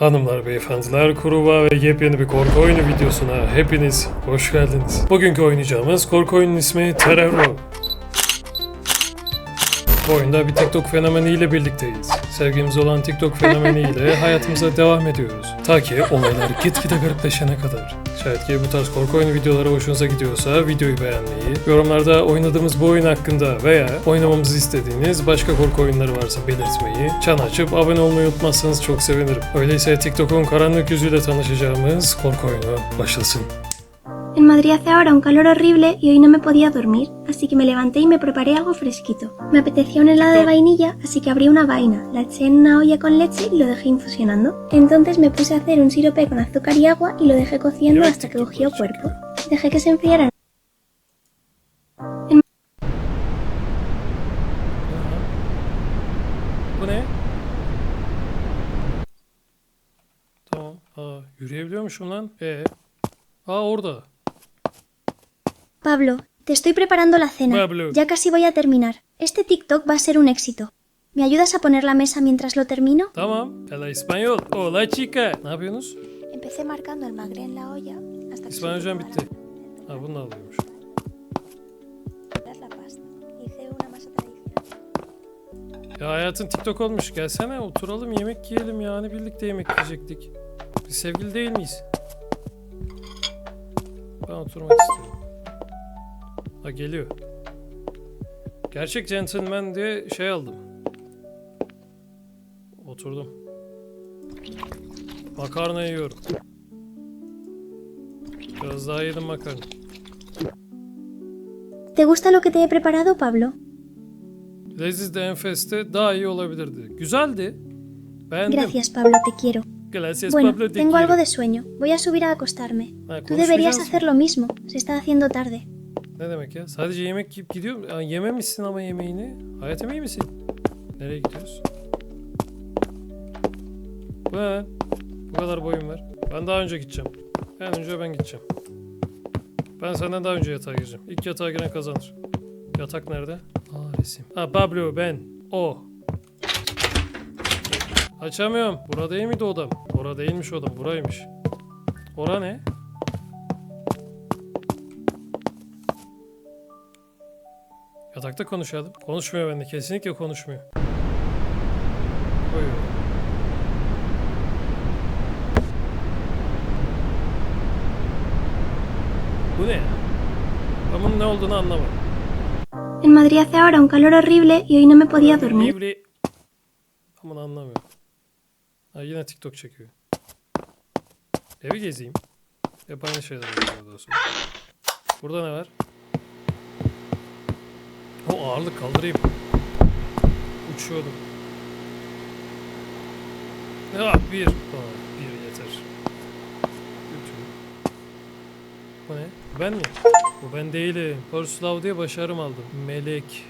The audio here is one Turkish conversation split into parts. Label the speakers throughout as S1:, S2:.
S1: Hanımlar, beyefendiler, kuruva ve yepyeni bir korku oyunu videosuna hepiniz hoş geldiniz. Bugünkü oynayacağımız korku oyunun ismi Terror. Bu oyunda bir TikTok fenomeniyle birlikteyiz. Sevgimiz olan TikTok fenomeniyle hayatımıza devam ediyoruz. Ta ki olaylar gitgide garipleşene kadar. Şayet ki bu tarz korku oyunu videoları hoşunuza gidiyorsa videoyu beğenmeyi, yorumlarda oynadığımız bu oyun hakkında veya oynamamızı istediğiniz başka korku oyunları varsa belirtmeyi, çan açıp abone olmayı unutmazsanız çok sevinirim. Öyleyse TikTok'un karanlık yüzüyle tanışacağımız korku oyunu başlasın.
S2: En Madrid hace ahora un calor horrible y hoy no me podía dormir, así que me levanté y me preparé algo fresquito. Me apetecía un helado de vainilla, así que abrí una vaina, la eché en una olla con leche y lo dejé infusionando. Entonces me puse a hacer un sirope con azúcar y agua y lo dejé cociendo hasta que cogió cuerpo. Dejé que se enfriara
S1: Bu ne? Tamam. Aa, yürüyebiliyormuşum lan. Ee. Aa orada.
S2: Pablo, te estoy preparando la cena.
S1: Pablo.
S2: Ya casi voy a terminar. Este TikTok va a ser un éxito. ¿Me ayudas a poner la mesa mientras lo termino?
S1: Tamam. Hola İspanyol. Hola chica. Ne yapıyorsunuz?
S2: Empecé marcando el magre en la olla hasta
S1: İspanyolcam bitti. Ha bunu da alıyormuş.
S2: la pasta. Hice una masa tradicional.
S1: Ya hayatın TikTok olmuş. Gelsene oturalım yemek yiyelim yani birlikte yemek yiyecektik. Biz sevgili değil miyiz? Ben oturmak istiyorum. Ha geliyor. Gerçek gentleman diye şey aldım. Oturdum. Makarna yiyorum. Biraz daha yedim makarna.
S2: ¿Te gusta lo que te he preparado, Pablo?
S1: Leziz de enfeste daha iyi olabilirdi. Güzeldi. Beğendim.
S2: Gracias, Pablo, te quiero.
S1: Gracias,
S2: Bueno,
S1: Pablo, te
S2: tengo
S1: quiero.
S2: algo de sueño. Voy a subir a acostarme.
S1: Ha,
S2: Tú deberías hacer lo mismo. Se está haciendo tarde.
S1: Ne demek ya? Sadece yemek yiyip gidiyorum. Aa, yememişsin ama yemeğini. Hayatım iyi misin? Nereye gidiyoruz? Ben. Bu kadar boyum var. Ben daha önce gideceğim. En önce ben gideceğim. Ben senden daha önce yatağa gireceğim. İlk yatağa giren kazanır. Yatak nerede? Aa resim. Ha Pablo ben. O. Açamıyorum. Burada değil miydi odam? Orada değilmiş odam. Buraymış. Ora ne? Yatakta konuşalım. Konuşmuyor bende. Kesinlikle konuşmuyor. Oy. Bu ne bunun ne olduğunu anlamadım.
S2: En Madrid hace ahora un calor horrible y hoy no me podía dormir.
S1: Ben bunu anlamıyorum. Ha, yine TikTok çekiyor. Evi gezeyim. Hep aynı şeyler oluyor dostum. Burada ne var? O ağırlık kaldırayım. Uçuyordum. Ya bir. Aa, bir yeter. Götür. Bu ne? Ben mi? Bu ben değilim. Porslav diye başarım aldım. Melek.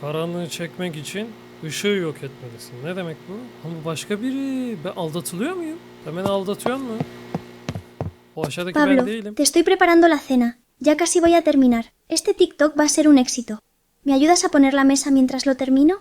S1: Karanlığı çekmek için ışığı yok etmelisin. Ne demek bu? Ama bu başka biri. Ben aldatılıyor muyum? Ben beni aldatıyor mu? O aşağıdaki ben
S2: Pablo,
S1: değilim.
S2: te estoy preparando la cena. Ya casi voy a terminar. Este TikTok va a ser un éxito. ¿Me ayudas a poner la mesa mientras lo termino?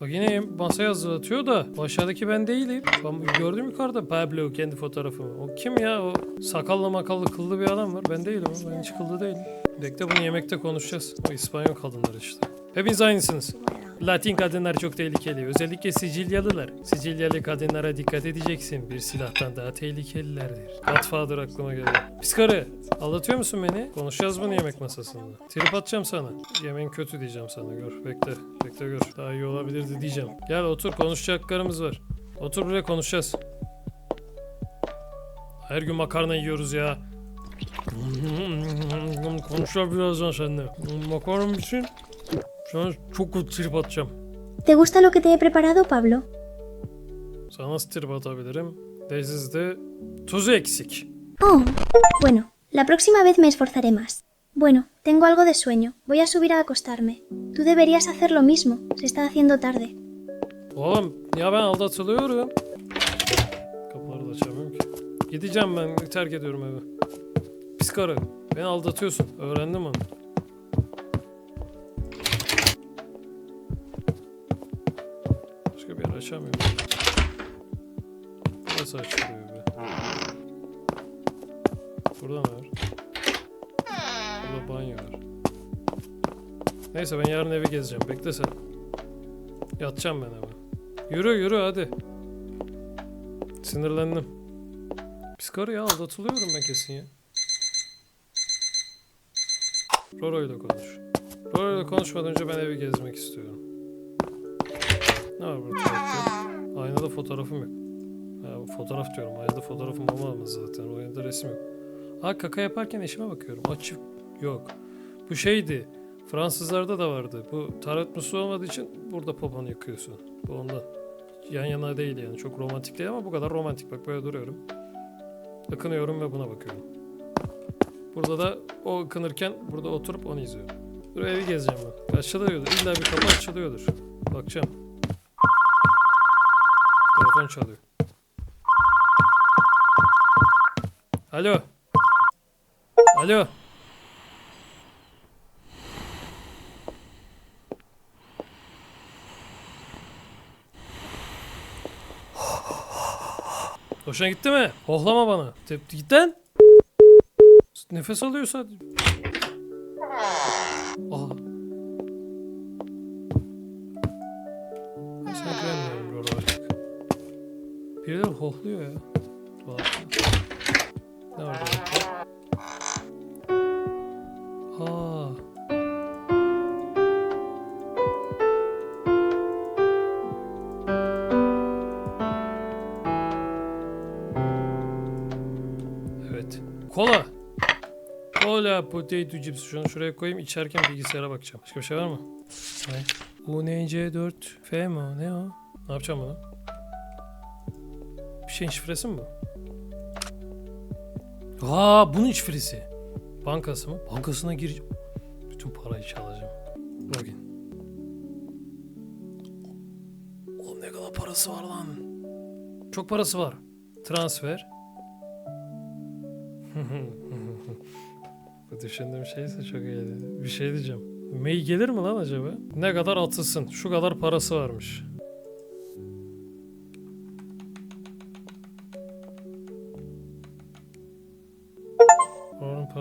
S1: Bak yine masaya hazırlatıyor da o aşağıdaki ben değilim. Ben gördüm yukarıda Pablo kendi fotoğrafımı. O kim ya? O sakallı makallı kıllı bir adam var. Ben değilim. Ben hiç kıllı değilim. Bekle bunu yemekte konuşacağız. O İspanyol kadınlar işte. Hepiniz aynısınız. Latin kadınlar çok tehlikeli. Özellikle Sicilyalılar. Sicilyalı kadınlara dikkat edeceksin. Bir silahtan daha tehlikelilerdir. Godfather aklıma geldi. Pis karı. Aldatıyor musun beni? Konuşacağız bunu yemek masasında. Trip atacağım sana. Yemeğin kötü diyeceğim sana. Gör. Bekle. Bekle gör. Daha iyi olabilirdi diyeceğim. Gel otur konuşacaklarımız var. Otur buraya konuşacağız. Her gün makarna yiyoruz ya. Konuşacağız birazdan seninle. Makarnam için
S2: ¿Te gusta lo que te he preparado, Pablo? Oh, bueno, la próxima vez me esforzaré más. Bueno, tengo algo de sueño. Voy a subir a acostarme. Tú deberías hacer lo mismo. Se está haciendo tarde.
S1: Oğlum ya ben aldatılıyorum. Kapıları da açamıyorum ki. Gideceğim ben terk ediyorum evi. Pis karı. Beni aldatıyorsun. Öğrendim onu. Açamıyorum. Nasıl açılıyor be? Burada ne var? Burada banyo var. Neyse ben yarın evi gezeceğim. Bekle sen. Yatacağım ben eve. Yürü yürü hadi. Sinirlendim. Pis karı ya aldatılıyorum ben kesin ya. Roro ile konuş. Roro ile konuşmadan önce ben evi gezmek istiyorum. Ne var burada? Aynada fotoğrafım yok. Ha, fotoğraf diyorum. Aynada fotoğrafım olmaz zaten. O aynada resim yok. Ha kaka yaparken eşime bakıyorum. Açık yok. Bu şeydi. Fransızlarda da vardı. Bu tarat musluğu olmadığı için burada poponu yıkıyorsun. Bu ondan. Yan yana değil yani. Çok romantik değil ama bu kadar romantik. Bak böyle duruyorum. Akınıyorum ve buna bakıyorum. Burada da o ıkınırken burada oturup onu izliyorum. Dur evi gezeceğim ben. Açılıyordur. İlla bir kapı açılıyordur. Bakacağım. Telefon çalıyor. Alo. Alo. Hoşuna gitti mi? Hohlama bana. Tepki git lan. Nefes alıyor sadece. Hohluyor ya. Dolapta. Ne var dolapta? Aa. Evet. Kola. Kola potato chips. Şunu şuraya koyayım. İçerken bilgisayara bakacağım. Başka bir şey var mı? Ne? UNC4 F mi o? Ne o? Ne yapacağım bunu? Şeyin şifresi mi bu? Aa bunun şifresi. Bankası mı? Bankasına gireceğim. Bütün parayı çalacağım. Login. Oğlum ne kadar parası var lan. Çok parası var. Transfer. Bu düşündüğüm şeyse çok iyiydi. Bir şey diyeceğim. Mail gelir mi lan acaba? Ne kadar atılsın? Şu kadar parası varmış.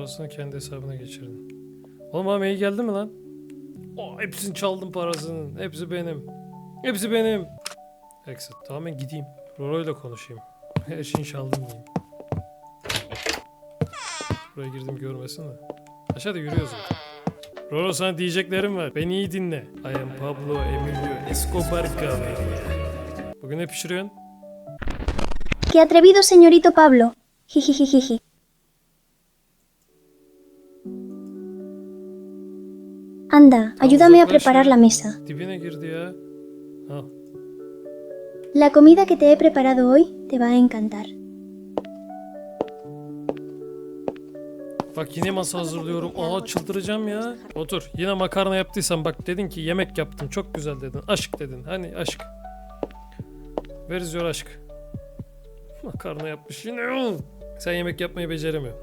S1: Parasını kendi hesabına geçirin. Oğlum bana mail geldi mi lan? Oh, hepsini çaldım parasının. Hepsi benim. Hepsi benim. Exit. Tamam gideyim. Roro ile konuşayım. Her şeyini çaldım diyeyim. Buraya girdim görmesin de. Aşağıda yürüyoruz zaten. Roro sana diyeceklerim var. Beni iyi dinle. I am Pablo Emilio Escobar Gaviria. Bugün ne pişiriyorsun?
S2: ¡Qué atrevido, señorito Pablo! Jijijijiji. Anda, ayúdame a preparar la mesa.
S1: Ha.
S2: La comida que te he preparado hoy te va a encantar.
S1: Bak yine masa hazırlıyorum. Aa çıldıracağım ya. Otur. Yine makarna yaptıysan bak dedin ki yemek yaptım çok güzel dedin. Aşk dedin. Hani aşk. Where your aşk? Makarna yapmış yine. Sen yemek yapmayı beceremiyorsun.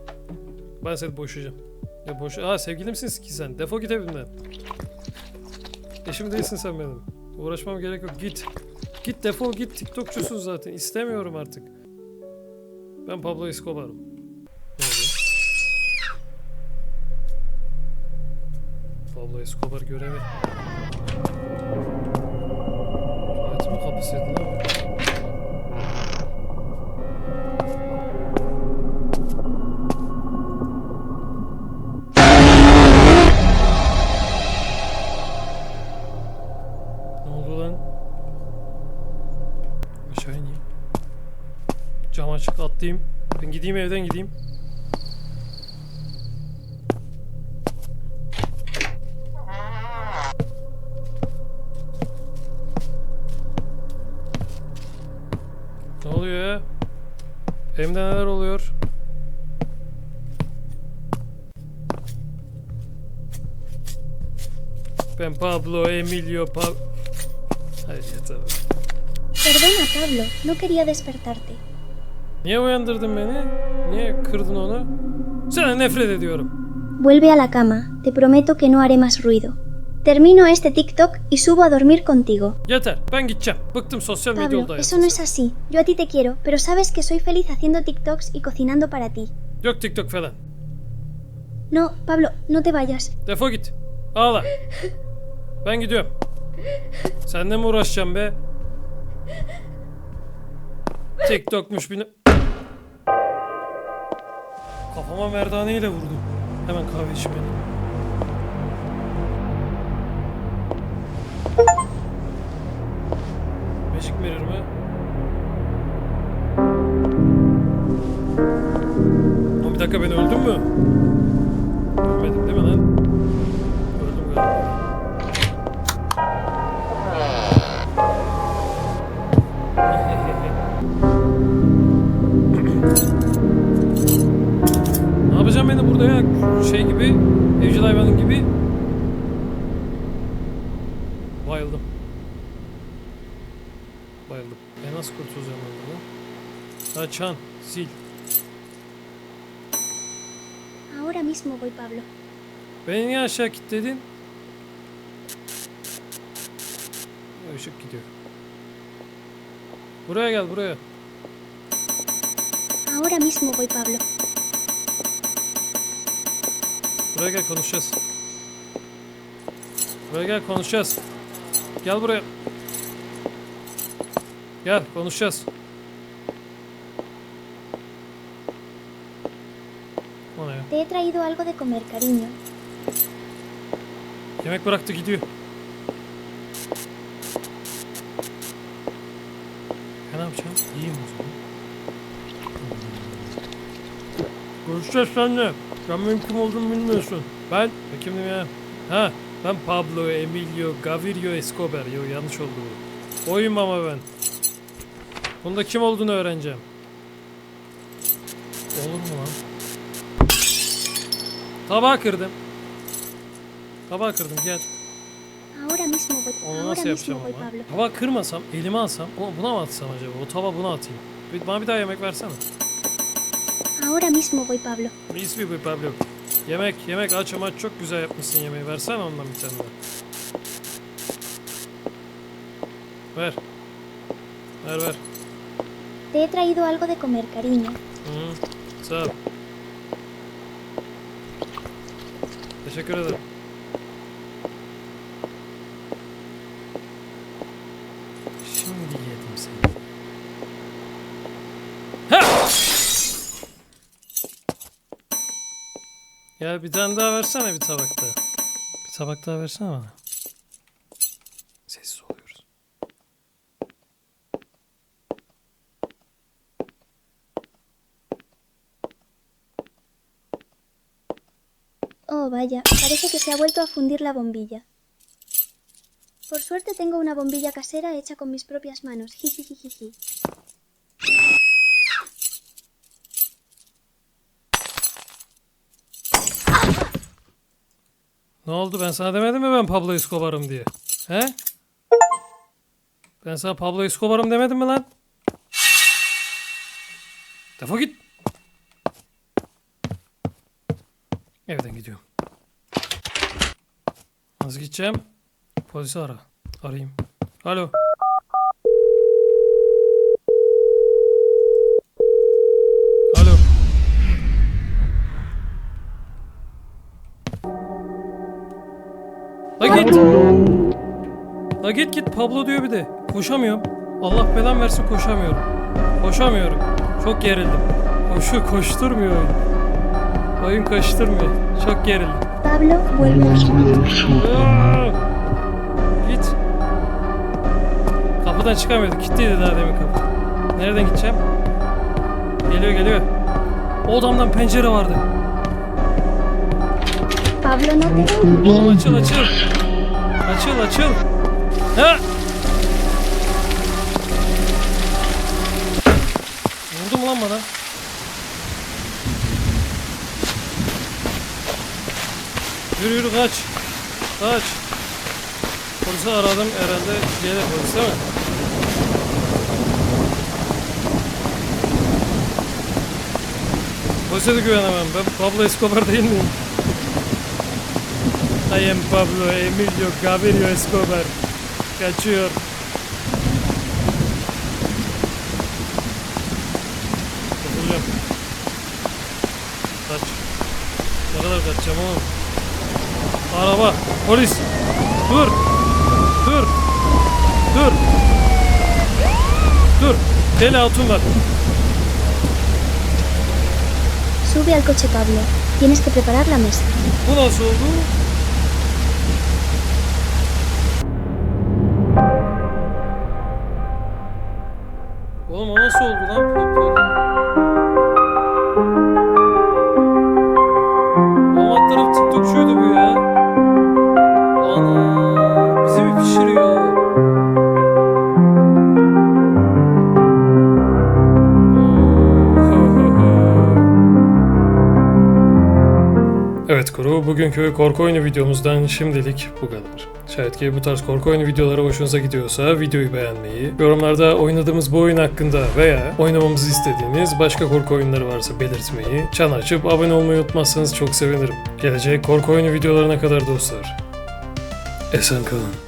S1: Ben seni boşayacağım. Ya boş. Aa sevgilimsin ki sen. Defol git evimden. Eşim değilsin sen benim. Uğraşmam gerek yok. Git. Git defol git. TikTokçusun zaten. İstemiyorum artık. Ben Pablo Escobar'ım. Pablo Escobar görevi. Hayatımı kapısıydı lan. Açık atlayayım. Ben gideyim evden gideyim. Ne oluyor ya? Evimde neler oluyor? Ben Pablo Emilio Pa... Hayır yeter.
S2: Perdona, Pablo, no quería despertarte.
S1: Niye uyandırdın beni? Niye kırdın onu? Sana nefret ediyorum.
S2: Vuelve a la cama, te prometo que no haré más ruido. Termino este TikTok y subo a dormir contigo.
S1: Yeter ben gideceğim. Bıktım sosyal medya
S2: Pablo,
S1: oldu
S2: eso no es así. Yo a ti te quiero, pero sabes que soy feliz haciendo TikToks y cocinando para ti.
S1: Yok TikTok falan.
S2: No, Pablo, no te vayas.
S1: Defol git. Ağla. Ben gidiyorum. Seninle mi uğraşacağım be? TikTok'muş beni. Kafama merdaneyle vurdu. Hemen kahve içmeliyim. Magic Mirror mı? Ama bir dakika ben öldüm mü? Çan, sil.
S2: Ahora mismo voy, Pablo.
S1: Beni niye aşağı kilitledin? Işık gidiyor. Buraya gel buraya.
S2: Ahora mismo voy, Pablo.
S1: Buraya gel konuşacağız. Buraya gel konuşacağız. Gel buraya. Gel konuşacağız. O ne ya?
S2: Te he traído algo de comer, cariño.
S1: Yemek bıraktı gidiyor. Ben ne yapacağım? İyiyim o zaman. Görüşeceğiz seninle. Sen benim kim olduğumu bilmiyorsun. Ben, ben kimdim ya? Ha, ben Pablo Emilio Gavirio Escobar. Yo yanlış oldu bu. Oyum ama ben. Bunda kim olduğunu öğreneceğim. Olur mu lan? Tabağı kırdım. Tabağı kırdım gel.
S2: Ahora mismo voy.
S1: Onu nasıl yapacağım ama? Tabağı kırmasam, elime alsam, o- buna mı atsam acaba? O tava buna atayım. Bir, bana bir daha yemek versene.
S2: Ahora mismo voy, Pablo.
S1: Mis bir Pablo. Yemek, yemek aç çok güzel yapmışsın yemeği. Versene ondan bir tane daha. Ver. Ver ver.
S2: Te he traído algo de comer, cariño.
S1: Hı, sağ ol. Teşekkür ederim. Şimdi yedim seni. Ha! Ya bir tane daha versene bir tabakta. Bir tabak daha versene bana.
S2: Vaya, parece que se ha vuelto a fundir la bombilla. Por suerte tengo una bombilla casera hecha con mis propias manos. Jijijijiji.
S1: Ne oldu ben sana demedim mi ben Pablo Escobar'ım diye? He? Ben sana Pablo Escobar'ım demedim mi lan? Defol git. Evden gidiyorum. Nasıl gideceğim? Polisi ara. Arayayım. Alo. Alo. La git. La git git Pablo diyor bir de. Koşamıyorum. Allah belan versin koşamıyorum. Koşamıyorum. Çok gerildim. Koşu koşturmuyor oyun. Oyun koşturmuyor. Çok gerildim.
S2: Pablo, vuelve.
S1: Aa! Git. Kapıdan çıkamıyorduk. Kilitliydi daha demin kapı. Nereden gideceğim? Geliyor geliyor. O odamdan pencere vardı.
S2: Pablo, no te...
S1: Oğlum açıl açıl. Açıl açıl. Ha! Vurdu mu lan bana? Yürü yürü kaç. Kaç. Polisi aradım herhalde gelir polis değil mi? Polise de güvenemem. Ben Pablo Escobar değil miyim? I am Pablo Emilio Gavirio Escobar. Kaçıyor. Kaçacağım. Kaç. Ne kadar kaçacağım oğlum? Araba. Polis. Dur. Dur. Dur. Dur. Tele hatun var.
S2: Sube al coche, Pablo. Tienes que preparar la mesa.
S1: Bu nasıl oldu? Oğlum o nasıl oldu lan? Bugünkü korku oyunu videomuzdan şimdilik bu kadar. Şayet ki bu tarz korku oyunu videoları hoşunuza gidiyorsa videoyu beğenmeyi, yorumlarda oynadığımız bu oyun hakkında veya oynamamızı istediğiniz başka korku oyunları varsa belirtmeyi, çan açıp abone olmayı unutmazsanız çok sevinirim. Gelecek korku oyunu videolarına kadar dostlar. Esen kalın.